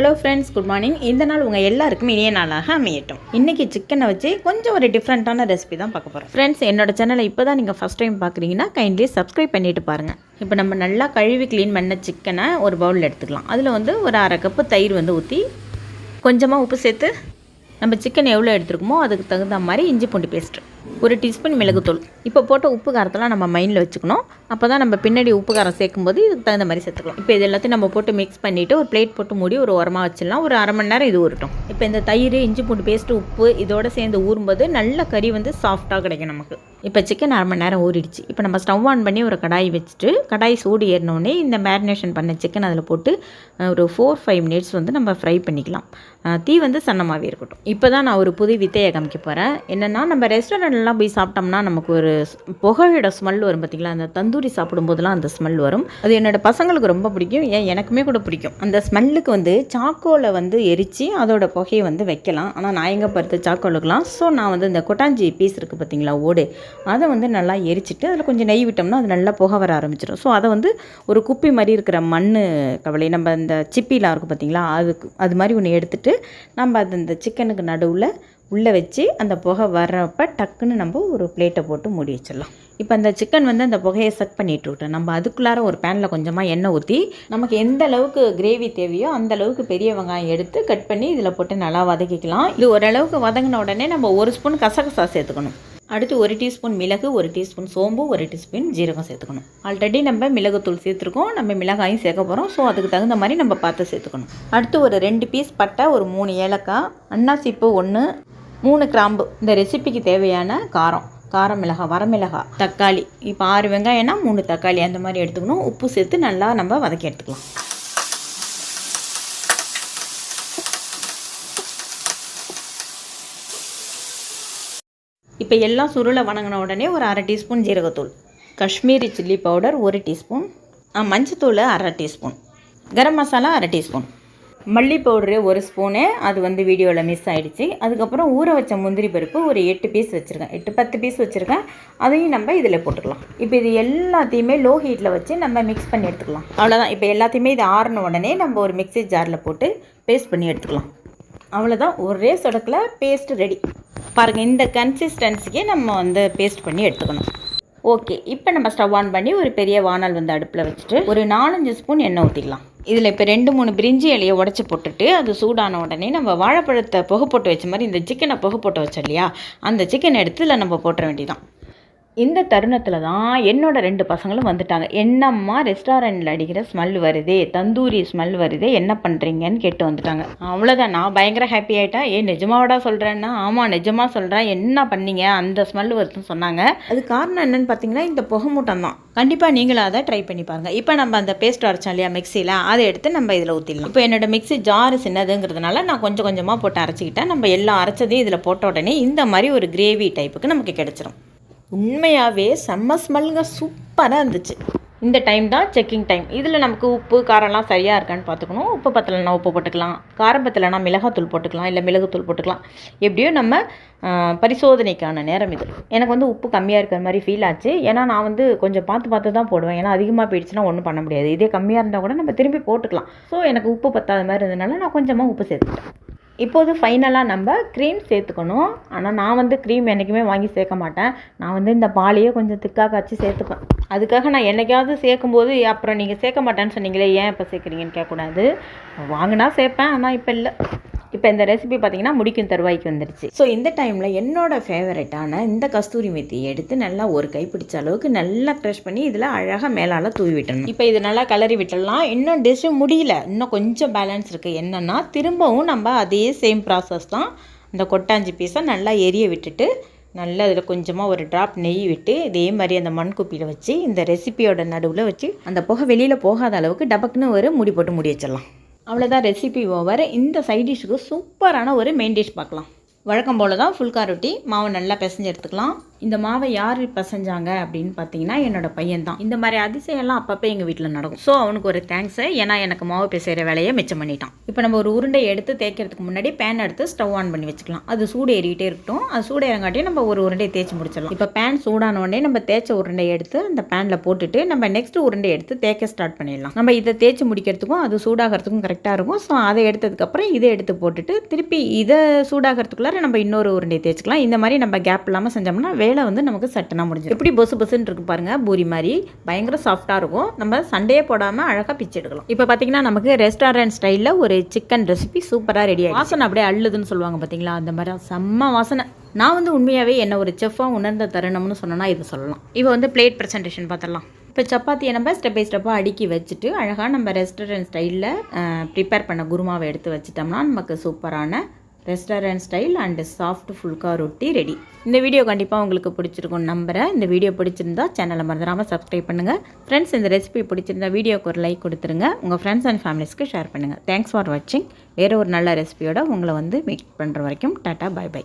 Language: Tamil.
ஹலோ ஃப்ரெண்ட்ஸ் குட் மார்னிங் இந்த நாள் உங்கள் எல்லாருக்கும் இனிய நாளாக அமையட்டும். இன்றைக்கி சிக்கனை வச்சு கொஞ்சம் ஒரு டிஃப்ரெண்ட்டான ரெசிபி தான் பார்க்க போகிறோம் ஃப்ரெண்ட்ஸ் என்னோட சேனலை இப்போ தான் நீங்கள் ஃபஸ்ட் டைம் பார்க்குறீங்கன்னா கைண்ட்லி சப்ஸ்கிரைப் பண்ணிட்டு பாருங்கள் இப்போ நம்ம நல்லா கழுவி க்ளீன் பண்ண சிக்கனை ஒரு பவுலில் எடுத்துக்கலாம். அதில் வந்து ஒரு அரை கப்பு தயிர் வந்து ஊற்றி கொஞ்சமாக உப்பு சேர்த்து நம்ம சிக்கன் எவ்வளோ எடுத்துருக்கோமோ அதுக்கு தகுந்த மாதிரி இஞ்சி பூண்டு பேஸ்ட்டு ஒரு டீஸ்பூன் மிளகுத்தூள். இப்போ போட்ட உப்பு காரத்தெல்லாம் நம்ம மைண்டில் வச்சுக்கணும். அப்போ தான் நம்ம பின்னாடி உப்பு காரம் சேர்க்கும்போது இதுக்கு தகுந்த மாதிரி சேர்த்துக்கலாம். இப்போ இது எல்லாத்தையும் நம்ம போட்டு மிக்ஸ் பண்ணிவிட்டு ஒரு பிளேட் போட்டு மூடி ஒரு உரமாக வச்சிடலாம். ஒரு அரை மணி நேரம் இது ஊறட்டும். இப்போ இந்த தயிர் இஞ்சி பூண்டு பேஸ்ட்டு உப்பு இதோட சேர்ந்து ஊறும்போது நல்ல கறி வந்து சாஃப்டாக கிடைக்கும் நமக்கு. இப்போ சிக்கன் அரை மணி நேரம் ஊறிடுச்சு. இப்போ நம்ம ஸ்டவ் ஆன் பண்ணி ஒரு கடாய் வச்சுட்டு கடாய் சூடு ஏறினோடனே இந்த மேரினேஷன் பண்ண சிக்கன் அதில் போட்டு ஒரு ஃபோர் ஃபைவ் மினிட்ஸ் வந்து நம்ம ஃப்ரை பண்ணிக்கலாம். தீ வந்து சன்னமாகவே இருக்கட்டும். இப்போ தான் நான் ஒரு புது வித்தையை காமிக்க போகிறேன் என்னென்னா நம்ம ரெஸ்டாரண்ட்லாம் போய் சாப்பிட்டோம்னா நமக்கு ஒரு புகையோட ஸ்மெல் வரும் பார்த்தீங்களா அந்த தந்தூரி சாப்பிடும்போதெல்லாம் அந்த ஸ்மெல் வரும். அது என்னோட பசங்களுக்கு ரொம்ப பிடிக்கும். ஏன் எனக்குமே கூட பிடிக்கும். அந்த ஸ்மெல்லுக்கு வந்து சாக்கோவில் வந்து எரித்து அதோட புகையை வந்து வைக்கலாம். ஆனால் நான் எங்கே பருத்த சாக்கோலுக்கலாம் ஸோ நான் வந்து இந்த கொட்டாஞ்சி பீஸ் இருக்குது பார்த்தீங்களா ஓடு? அதை வந்து நல்லா எரிச்சிட்டு அதில் கொஞ்சம் நெய் விட்டோம்னா அது நல்லா புகை வர ஆரம்பிச்சிடும். ஸோ அதை வந்து ஒரு குப்பி மாதிரி இருக்கிற மண் கவலை நம்ம இந்த சிப்பிலாம் இருக்கும் பார்த்தீங்களா அதுக்கு அது மாதிரி ஒன்று எடுத்துகிட்டு நம்ம அது இந்த சிக்கனுக்கு நடுவில் உள்ளே வச்சு அந்த புகை வர்றப்ப டக்குன்னு நம்ம ஒரு பிளேட்டை போட்டு மூடி வச்சிடலாம். இப்போ அந்த சிக்கன் வந்து அந்த புகையை செட் பண்ணிட்டு விட்டோம். நம்ம அதுக்குள்ளார ஒரு பேனில் கொஞ்சமாக எண்ணெய் ஊற்றி நமக்கு எந்த அளவுக்கு கிரேவி தேவையோ அந்த அளவுக்கு பெரிய வெங்காயம் எடுத்து கட் பண்ணி இதில் போட்டு நல்லா வதக்கிக்கலாம். இது ஓரளவுக்கு வதங்கின உடனே நம்ம ஒரு ஸ்பூன் கசகசா சேர்த்துக்கணும். அடுத்து ஒரு டீஸ்பூன் மிளகு ஒரு டீஸ்பூன் சோம்பு ஒரு டீஸ்பூன் ஜீரகம் சேர்த்துக்கணும். ஆல்ரெடி நம்ம மிளகுத்தூள் சேர்த்துருக்கோம். நம்ம மிளகாயும் சேர்க்க போகிறோம் ஸோ அதுக்கு தகுந்த மாதிரி நம்ம பார்த்து சேர்த்துக்கணும். அடுத்து ஒரு ரெண்டு பீஸ் பட்டை ஒரு மூணு ஏலக்காய் அன்னாசிப்பூ ஒன்று மூணு கிராம்பு. இந்த ரெசிபிக்கு தேவையான காரம். கார மிளகாய் வரமிளகாய் தக்காளி. இப்போ ஆறு வெங்காயம்னா மூணு தக்காளி அந்த மாதிரி எடுத்துக்கணும். உப்பு சேர்த்து நல்லா நம்ம வதக்கி எடுத்துக்கலாம். இப்போ எல்லாம் சுருளை வணங்கின உடனே ஒரு அரை டீஸ்பூன் ஜீரகத்தூள் காஷ்மீரி சில்லி பவுடர் ஒரு டீஸ்பூன் மஞ்சத்தூள் அரை டீஸ்பூன் கரம் மசாலா அரை டீஸ்பூன். மல்லி பவுடரு ஒரு ஸ்பூனு அது வந்து வீடியோவில் மிஸ் ஆகிடுச்சு அதுக்கப்புறம் ஊற வச்ச முந்திரி பருப்பு ஒரு எட்டு பீஸ் வச்சுருக்கேன். எட்டு பத்து பீஸ் வச்சுருக்கேன். அதையும் நம்ம இதில் போட்டுக்கலாம். இப்போ இது எல்லாத்தையுமே லோ ஹீட்டில் வச்சு நம்ம மிக்ஸ் பண்ணி எடுத்துக்கலாம். அவ்வளோதான் இப்போ எல்லாத்தையுமே இது ஆறின உடனே நம்ம ஒரு மிக்ஸி ஜாரில் போட்டு பேஸ்ட் பண்ணி எடுத்துக்கலாம். அவ்வளோதான் ஒரே சொடக்கில் பேஸ்ட் ரெடி பாருங்கள் இந்த கன்சிஸ்டன்சிக்கு நம்ம வந்து பேஸ்ட் பண்ணி எடுத்துக்கணும். ஓகே இப்போ நம்ம ஸ்டவ் ஆன் பண்ணி ஒரு பெரிய வானல் வந்து அடுப்பில் வச்சுட்டு ஒரு நாலஞ்சு ஸ்பூன் எண்ணெய் ஊற்றிக்கலாம் இதில் இப்போ ரெண்டு மூணு பிரிஞ்சி இலையை உடச்சி போட்டுட்டு அது சூடான உடனே நம்ம வாழைப்பழத்தை புகை போட்டு வச்ச மாதிரி இந்த சிக்கனை புகை போட்டு வச்சோம் இல்லையா? அந்த சிக்கன் எடுத்து இதில் நம்ம போட்டுற வேண்டியதான் இந்த தருணத்தில் தான் என்னோட ரெண்டு பசங்களும் வந்துட்டாங்க. என்னம்மா ரெஸ்டாரண்ட்டில் அடிக்கிற ஸ்மெல் வருதே தந்தூரி ஸ்மெல் வருதே என்ன பண்ணுறீங்கன்னு கேட்டு வந்துட்டாங்க. அவ்வளோதான் நான் பயங்கர ஹாப்பி ஆகிட்டேன் ஏ நிஜமாவடா சொல்கிறேன்னா ஆமாம் நிஜமாக சொல்கிறேன் என்ன பண்ணீங்க? அந்த ஸ்மெல் வருதுன்னு சொன்னாங்க. அது காரணம் என்னன்னு பார்த்தீங்கன்னா இந்த புகை மூட்டம் தான். கண்டிப்பாக நீங்களும் அதை ட்ரை பண்ணி பாருங்கள் இப்போ நம்ம அந்த பேஸ்ட் அரைச்சோம் இல்லையா மிக்சியில் அதை எடுத்து நம்ம இதில் ஊற்றிடலாம் இப்போ என்னோட மிக்ஸி ஜாரு சின்னதுங்கிறதுனால நான் கொஞ்சம் கொஞ்சமாக போட்டு அரைச்சிக்கிட்டேன். நம்ம எல்லாம் அரைச்சதையும் இதில் போட்ட உடனே இந்த மாதிரி ஒரு கிரேவி டைப்புக்கு நமக்கு கிடச்சிரும். உண்மையாகவே செம்ம ஸ்மெல்லுங்க சூப்பராக இருந்துச்சு. இந்த டைம் தான் செக்கிங் டைம் இதில் நமக்கு உப்பு காரம்லாம் சரியாக இருக்கான்னு பார்த்துக்கணும். உப்பு பத்தலைன்னா உப்பு போட்டுக்கலாம். காரம் பத்தலைனா மிளகாத்தூள் போட்டுக்கலாம். இல்லை மிளகுத்தூள் போட்டுக்கலாம். எப்படியோ நம்ம பரிசோதனைக்கான நேரம் இது. எனக்கு வந்து உப்பு கம்மியாக இருக்கிற மாதிரி ஃபீல் ஆச்சு. ஏன்னா நான் வந்து கொஞ்சம் பார்த்து பார்த்து தான் போடுவேன். ஏன்னா அதிகமாக போயிடுச்சுன்னா ஒன்றும் பண்ண முடியாது. இதே கம்மியாக இருந்தால் கூட நம்ம திரும்பி போட்டுக்கலாம். ஸோ எனக்கு உப்பு பத்தாத மாதிரி இருந்ததுனால நான் கொஞ்சமாக உப்பு சேர்த்துக்கிட்டேன். இப்போது ஃபைனலாக நம்ம க்ரீம் சேர்த்துக்கணும். ஆனால் நான் வந்து க்ரீம் என்றைக்குமே வாங்கி சேர்க்க மாட்டேன். நான் வந்து இந்த பாலையே கொஞ்சம் திக்காக காய்ச்சி சேர்த்துப்பேன் அதுக்காக நான் என்னைக்காவது சேர்க்கும்போது அப்புறம் நீங்கள் சேர்க்க மாட்டேன்னு சொன்னீங்களே ஏன் இப்போ சேர்க்குறீங்கன்னு கேட்கக்கூடாது. வாங்கினா சேர்ப்பேன் ஆனால் இப்போ இல்லை. இப்போ இந்த ரெசிபி பார்த்தீங்கன்னா முடிக்கும் தருவாய்க்கு வந்துடுச்சு ஸோ இந்த டைமில் என்னோட ஃபேவரட்டான இந்த கஸ்தூரி மெத்தியை எடுத்து நல்லா ஒரு கை பிடிச்ச அளவுக்கு நல்லா க்ரஷ் பண்ணி இதில் அழகாக மேலால் தூவி விட்டணும். இப்போ இது நல்லா கலரி விட்டுடலாம். இன்னும் டிஷ்ஷு முடியல. இன்னும் கொஞ்சம் பேலன்ஸ் இருக்குது என்னென்னா திரும்பவும் நம்ம அதே சேம் ப்ராசஸ் தான் இந்த கொட்டாஞ்சி பீஸை நல்லா எரிய விட்டுட்டு நல்லா அதில் கொஞ்சமாக ஒரு ட்ராப் நெய் விட்டு இதே மாதிரி அந்த மண் குப்பியில் வச்சு இந்த ரெசிபியோட நடுவில் வச்சு அந்த புகை வெளியில் போகாத அளவுக்கு டபக்குன்னு ஒரு முடி போட்டு முடி வச்சிடலாம். அவ்வளோதான் ரெசிபி ஓவர் இந்த சைட் டிஷ்ஷுக்கு சூப்பரான ஒரு மெயின் டிஷ் பார்க்கலாம். வழக்கம் போல் தான் ஃபுல்கா ரொட்டி மாவை நல்லா பிசைஞ்சு எடுத்துக்கலாம். இந்த மாவை யார் பசைஞ்சாங்க அப்படின்னு பார்த்தீங்கன்னா என்னோட பையன் தான். இந்த மாதிரி அதிசயம்லாம் அப்பப்போ எங்கள் வீட்டில் நடக்கும். ஸோ அவனுக்கு ஒரு தேங்க்ஸு ஏன்னா எனக்கு மாவு பிசைகிற வேலையை மிச்சம் பண்ணிட்டான். இப்போ நம்ம ஒரு உருண்டை எடுத்து தேய்க்கிறதுக்கு முன்னாடி பேன் எடுத்து ஸ்டவ் ஆன் பண்ணி வச்சுக்கலாம். அது சூடு ஏறிகிட்டே இருக்கட்டும். அது சூடு ஏறங்காட்டி நம்ம ஒரு உருண்டையை தேய்ச்சி முடிச்சிடலாம். இப்போ பேன் சூடான உடனே நம்ம தேய்ச்ச உருண்டையை எடுத்து அந்த பேனில் போட்டுட்டு நம்ம நெக்ஸ்ட் உருண்டை எடுத்து தேய்க்க ஸ்டார்ட் பண்ணிடலாம். நம்ம இதை தேய்ச்சி முடிக்கிறதுக்கும் அது சூடாகிறதுக்கும் கரெக்டாக இருக்கும். ஸோ அதை எடுத்ததுக்கப்புறம் இதை எடுத்து போட்டுட்டு திருப்பி இதை சூடாகிறதுக்குள்ளார நம்ம இன்னொரு உருண்டையை தேய்ச்சிக்கலாம். இந்த மாதிரி நம்ம கேப் இல்லாமல் செஞ்சோம்னா வேலை வந்து நமக்கு சட்டனாக முடிஞ்சிடும். எப்படி பொசு பொசுன்னு இருக்கு பாருங்கள் பூரி மாதிரி. பயங்கர சாஃப்டாக இருக்கும். நம்ம சண்டையே போடாமல் அழகாக பிச்சு எடுக்கலாம். இப்போ பார்த்தீங்கன்னா நமக்கு ரெஸ்டாரண்ட் ஸ்டைலில் ஒரு சிக்கன் ரெசிபி சூப்பராக ரெடி ஆகும் வாசனை அப்படியே அள்ளுதுன்னு சொல்லுவாங்க பார்த்தீங்களா அந்த மாதிரி செம்ம வாசனை. நான் வந்து உண்மையாகவே என்ன ஒரு செஃப்பாக உணர்ந்த தருணம்னு சொன்னோன்னா இது சொல்லலாம். இப்போ வந்து பிளேட் ப்ரெசன்டேஷன் பார்த்துடலாம் இப்போ சப்பாத்தியை நம்ம ஸ்டெப் பை ஸ்டெப்பாக அடுக்கி வச்சுட்டு அழகாக நம்ம ரெஸ்டாரண்ட் ஸ்டைலில் ப்ரிப்பேர் பண்ண குருமாவை எடுத்து வச்சிட்டோம்னா நமக்கு சூப்பரான restaurant style and soft phulka roti ready. இந்த வீடியோ கண்டிப்பாக உங்களுக்கு பிடிச்சிருக்கும் நம்புகிறேன் இந்த வீடியோ பிடிச்சிருந்தா சேனலை மறந்துடாமல் சப்ஸ்கிரைப் பண்ணுங்கள் ஃப்ரெண்ட்ஸ் இந்த ரெசிபி பிடிச்சிருந்தா வீடியோக்கு ஒரு லைக் கொடுத்துருங்க. உங்கள் ஃப்ரெண்ட்ஸ் அண்ட் ஃபேமிலிஸ்க்கு ஷேர் பண்ணுங்கள் தேங்க்ஸ் ஃபார் வாட்சிங் வேறு ஒரு நல்ல ரெசிபியோட உங்களை வந்து மீட் பண்ணுற வரைக்கும் டாட்டா பை பை